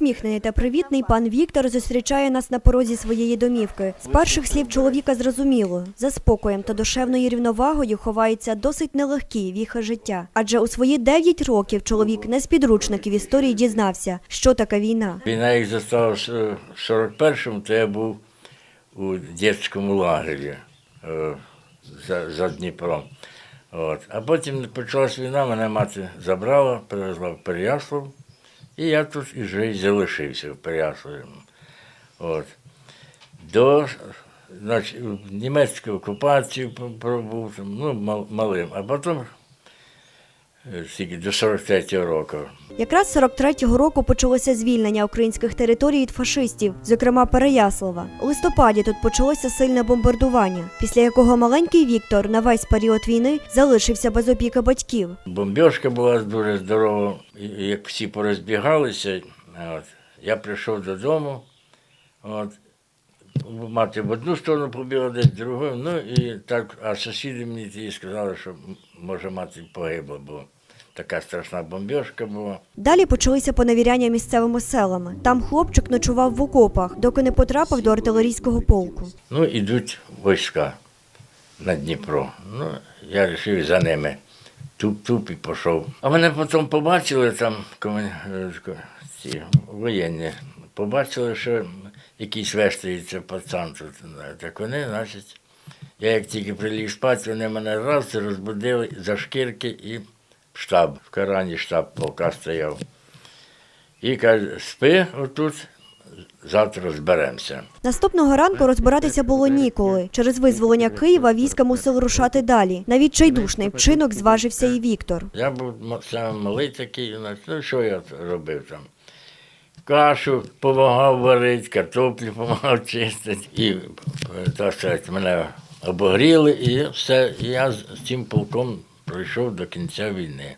усміхнений та привітний, пан Віктор зустрічає нас на порозі своєї домівки. З перших слів чоловіка зрозуміло, за спокоєм та душевною рівновагою ховаються досить нелегкі віхи життя. Адже у свої 9 років чоловік не з підручників історії дізнався, що таке війна. Війна їх застала в с- 41-му, то я був у дитячому лагері е, за, за Дніпром. От. А потім почалась війна, мене мати забрала, привезла в Переяслав, і я тут і вже залишився в Переяславі. От. До значить, німецької п- пробув, ну, мал- малим, а потім до 43-го року. Якраз з 43-го року почалося звільнення українських територій від фашистів, зокрема Переяслава. У листопаді тут почалося сильне бомбардування, після якого маленький Віктор на весь період війни залишився без опіки батьків. Бомбіжка була дуже здорова, як всі порозбігалися, от, я прийшов додому, от, мати в одну сторону побігла, десь в другу, ну і так, а сусіди мені тоді сказали, що може мати погибла, бо така страшна бомбіжка була. Далі почалися поневіряння місцевими селами. Там хлопчик ночував в окопах, доки не потрапив до артилерійського полку. Ну, ідуть війська на Дніпро. Ну, я вирішив за ними. Туп-туп і пішов. А мене потім побачили там е, ці воєнні. Побачили, що якийсь вештається пацан тут. Так вони, значить, я як тільки приліг спати, вони мене раз розбудили за шкірки і штаб. В Карані штаб полка стояв. І каже, спи отут, завтра зберемося. Наступного ранку розбиратися було ніколи. Через визволення Києва війська мусили рушати далі. На відчайдушний вчинок зважився і Віктор. Я був саме малий такий, ну що я робив там? Кашу допомагав варити, картоплю допомагав чистити. І, е, так сказати, мене обогріли, і все. І я з цим полком пройшов до кінця війни.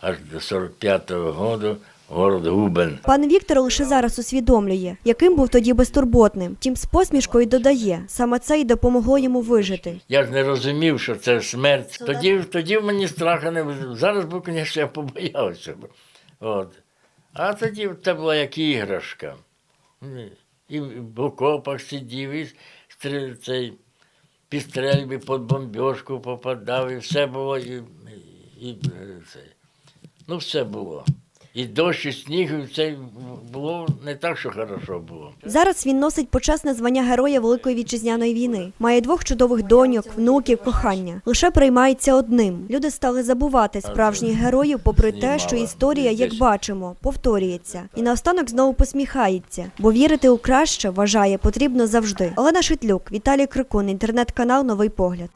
Аж до 45-го року город Губен. Пан Віктор лише зараз усвідомлює, яким був тоді безтурботним. Тім з посмішкою додає, саме це й допомогло йому вижити. Я ж не розумів, що це смерть. Тоді, тоді мені страха не було. Зараз би, звісно, я побоявся. От. А тоді це була як іграшка. І в окопах сидів, і стрі- цей, під стрельби під бомбіжку попадав, і все було. І, і, і, це. Ну, все було. І дощ, і сніг, і це було не так, що хорошо було. Зараз він носить почесне звання героя Великої вітчизняної війни. Має двох чудових доньок, внуків, кохання. Лише приймається одним. Люди стали забувати справжніх героїв, попри те, що історія, як бачимо, повторюється. І наостанок знову посміхається, бо вірити у краще вважає потрібно завжди. Олена Шитлюк, Віталій Крикун, інтернет-канал Новий погляд.